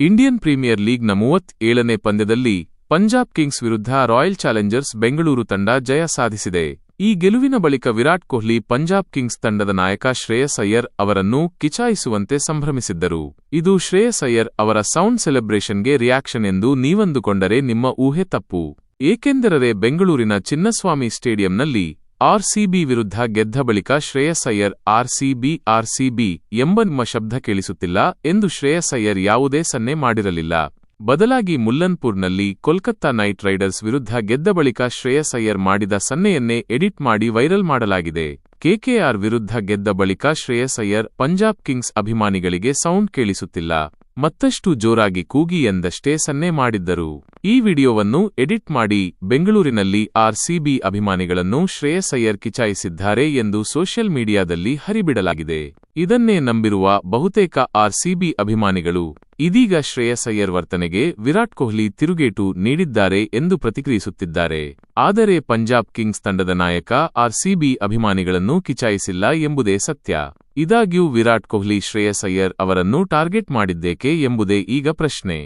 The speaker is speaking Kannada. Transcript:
ಇಂಡಿಯನ್ ಪ್ರೀಮಿಯರ್ ಲೀಗ್ನ ಮೂವತ್ ಏಳನೇ ಪಂದ್ಯದಲ್ಲಿ ಪಂಜಾಬ್ ಕಿಂಗ್ಸ್ ವಿರುದ್ಧ ರಾಯಲ್ ಚಾಲೆಂಜರ್ಸ್ ಬೆಂಗಳೂರು ತಂಡ ಜಯ ಸಾಧಿಸಿದೆ. ಈ ಗೆಲುವಿನ ಬಳಿಕ ವಿರಾಟ್ ಕೊಹ್ಲಿ ಪಂಜಾಬ್ ಕಿಂಗ್ಸ್ ತಂಡದ ನಾಯಕ ಶ್ರೇಯಸ್ ಅಯ್ಯರ್ ಅವರನ್ನು ಕಿಚಾಯಿಸುವಂತೆ ಸಂಭ್ರಮಿಸಿದ್ದರು. ಇದು ಶ್ರೇಯಸ್ ಅಯ್ಯರ್ ಅವರ ಸೌಂಡ್ ಸೆಲೆಬ್ರೇಷನ್ಗೆ ರಿಯಾಕ್ಷನ್ ಎಂದು ನೀವಂದುಕೊಂಡರೆ ನಿಮ್ಮ ಊಹೆ ತಪ್ಪು. ಏಕೆಂದರೆ ಬೆಂಗಳೂರಿನ ಚಿನ್ನಸ್ವಾಮಿ ಸ್ಟೇಡಿಯಂನಲ್ಲಿ ಆರ್ಸಿಬಿ ವಿರುದ್ಧ ಗೆದ್ದ ಬಳಿಕ ಶ್ರೇಯಸ್ ಅಯ್ಯರ್ ಆರ್ಸಿಬಿ ಆರ್ಸಿಬಿ ಎಂಬ ನಿಮ್ಮ ಶಬ್ದ ಕೇಳಿಸುತ್ತಿಲ್ಲ ಎಂದು ಶ್ರೇಯಸ್ ಅಯ್ಯರ್ ಯಾವುದೇ ಸನ್ನೆ ಮಾಡಿರಲಿಲ್ಲ. ಬದಲಾಗಿ ಮುಲ್ಲನ್ಪುರ್ನಲ್ಲಿ ಕೋಲ್ಕತ್ತಾ ನೈಟ್ ರೈಡರ್ಸ್ ವಿರುದ್ಧ ಗೆದ್ದ ಬಳಿಕ ಶ್ರೇಯಸ್ ಅಯ್ಯರ್ ಮಾಡಿದ ಸನ್ನೆಯನ್ನೇ ಎಡಿಟ್ ಮಾಡಿ ವೈರಲ್ ಮಾಡಲಾಗಿದೆ. ಕೆಕೆಆರ್ ವಿರುದ್ಧ ಗೆದ್ದ ಬಳಿಕ ಶ್ರೇಯಸ್ ಅಯ್ಯರ್ ಪಂಜಾಬ್ ಕಿಂಗ್ಸ್ ಅಭಿಮಾನಿಗಳಿಗೆ ಸೌಂಡ್ ಕೇಳಿಸುತ್ತಿಲ್ಲ. ಮತ್ತಷ್ಟು ಜೋರಾಗಿ ಕೂಗಿ ಎಂದಷ್ಟೇ ಸನ್ನೆ ಮಾಡಿದ್ದರು. ಈ ವಿಡಿಯೋವನ್ನು ಎಡಿಟ್ ಮಾಡಿ ಬೆಂಗಳೂರಿನಲ್ಲಿ ಆರ್ಸಿಬಿ ಅಭಿಮಾನಿಗಳನ್ನು ಶ್ರೇಯಸ್ ಅಯ್ಯರ್ ಕಿಚಾಯಿಸಿದ್ದಾರೆ ಎಂದು ಸೋಷಿಯಲ್ ಮೀಡಿಯಾದಲ್ಲಿ ಹರಿಬಿಡಲಾಗಿದೆ. ಇದನ್ನೇ ನಂಬಿರುವ ಬಹುತೇಕ ಆರ್ಸಿಬಿ ಅಭಿಮಾನಿಗಳು ಇದೀಗ ಶ್ರೇಯಸ್ ಅಯ್ಯರ್ ವರ್ತನೆಗೆ ವಿರಾಟ್ ಕೊಹ್ಲಿ ತಿರುಗೇಟು ನೀಡಿದ್ದಾರೆ ಎಂದು ಪ್ರತಿಕ್ರಿಯಿಸುತ್ತಿದ್ದಾರೆ. ಆದರೆ ಪಂಜಾಬ್ ಕಿಂಗ್ಸ್ ತಂಡದ ನಾಯಕ ಆರ್ಸಿಬಿ ಅಭಿಮಾನಿಗಳನ್ನು ಕಿಚಾಯಿಸಿಲ್ಲ ಎಂಬುದೇ ಸತ್ಯ. ಇದಾಗ್ಯೂ ವಿರಾಟ್ ಕೊಹ್ಲಿ ಶ್ರೇಯಸ್ ಅಯ್ಯರ್ ಅವರನ್ನು ಟಾರ್ಗೆಟ್ ಮಾಡಿದ್ದೇಕೆ ಎಂಬುದೇ ಈಗ ಪ್ರಶ್ನೆ.